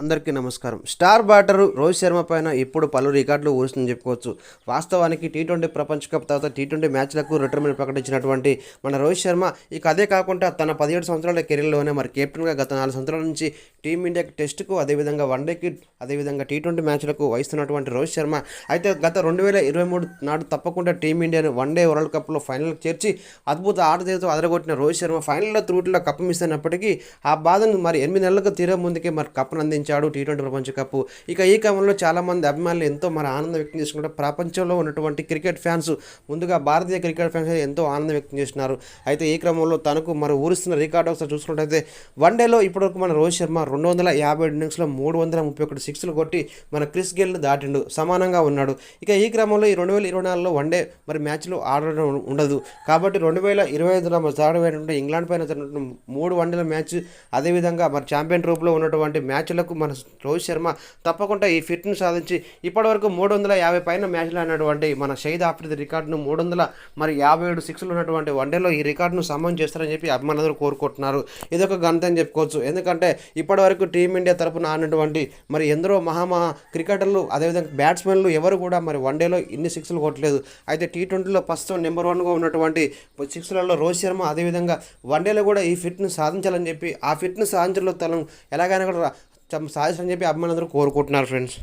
అందరికీ నమస్కారం. Star batter Rohit Sharma పైన ఇప్పుడు పలు రికార్డులు ఊరుస్తుందని చెప్పుకోవచ్చు. వాస్తవానికి టీ ట్వంటీ ప్రపంచ కప్ తర్వాత టీ ట్వంటీ మ్యాచ్లకు రిటైర్మెంట్ ప్రకటించినటువంటి మన రోహిత్ శర్మ ఇక అదే కాకుండా తన పదిహేడు సంవత్సరాల కెరీర్లోనే మరి కెప్టెన్గా గత నాలుగు సంవత్సరాల నుంచి టీమిండియాకి టెస్టుకు అదేవిధంగా వన్డేకి అదేవిధంగా టీ ట్వంటీ మ్యాచ్లకు వహిస్తున్నటువంటి రోహిత్ శర్మ. అయితే గత రెండు వేల ఇరవై మూడు నాడు తప్పకుండా టీమిండియాను వన్డే వరల్డ్ కప్లో ఫైనల్కి చేర్చి అద్భుత ఆటతీరుతో అదరగొట్టిన రోహిత్ శర్మ ఫైనల్లో త్రూట్లో కప్పు మిస్ అయినప్పటికీ ఆ బాధను మరి ఎనిమిది నెలలకు తీరే ముందుకే మరి కప్పును అందించాడు టీ ట్వంటీ ప్రపంచ కప్ ఇక ఈ క్రమంలో చాలామంది అభిమానులు ఎంతో మరి ఆనందం వ్యక్తం చేసుకుంటే ప్రపంచంలో ఉన్నటువంటి క్రికెట్ ఫ్యాన్స్ ముందుగా భారతీయ క్రికెట్ ఫ్యాన్స్ ఎంతో ఆనందం వ్యక్తం చేస్తున్నారు. అయితే ఈ క్రమంలో తనకు మరి ఊరుస్తున్న రికార్డు ఒకసారి చూసుకున్నట్టయితే వన్డేలో ఇప్పటివరకు మన రోహిత్ శర్మ రెండు వందల యాభై ఇన్నింగ్స్లో మూడు వందల ముప్పై ఒకటి సిక్స్లు కొట్టి మన క్రిస్ గేల్ని దాటిండు సమానంగా ఉన్నాడు. ఇక ఈ క్రమంలో ఈ రెండు వేల ఇరవై నాలుగులో వన్డే మరి మ్యాచ్లు ఆడడం ఉండదు. కాబట్టి రెండు వేల ఇరవై ఐదులో మరి తాడబడినటువంటి ఇంగ్లాండ్ పైన జరిగినటువంటి మూడు వన్డేల మ్యాచ్ అదేవిధంగా మరి ఛాంపియన్ ట్రోఫ్లో ఉన్నటువంటి మ్యాచ్లకు మన రోహిత్ శర్మ తప్పకుండా ఈ ఫిట్ను సాధించి ఇప్పటివరకు మూడు వందల యాభై పైన మ్యాచ్లు ఆడినటువంటి మన షహీద్ ఆఫ్రిది రికార్డును మూడు వందల మరి యాభై ఏడు సిక్స్లు ఉన్నటువంటి వన్డేలో ఈ రికార్డును సమం చేస్తారని చెప్పి అభిమానులందరూ కోరుకుంటున్నారు. ఇదొక ఘనత అని చెప్పుకోవచ్చు. ఎందుకంటే ఇప్పటివరకు టీమిండియా తరపున ఆడినటువంటి మరి ఎందరో మహామహా క్రికెటర్లు అదేవిధంగా బ్యాట్స్మెన్లు ఎవరు కూడా మరి వన్డేలో ఇన్ని సిక్స్లు కొట్టలేదు. అయితే టీ ట్వంటీలో ప్రస్తుతం నెంబర్ వన్గా ఉన్నటువంటి సిక్స్లలో రోహిత్ శర్మ అదేవిధంగా వన్డేలో కూడా ఈ ఫిట్ను సాధించాలని చెప్పి ఆ ఫిట్ను సాధించడంలో తను ఎలాగైనా కూడా సాధిస్తారని చెప్పి అభిమానులందరూ కోరుకుంటున్నారు ఫ్రెండ్స్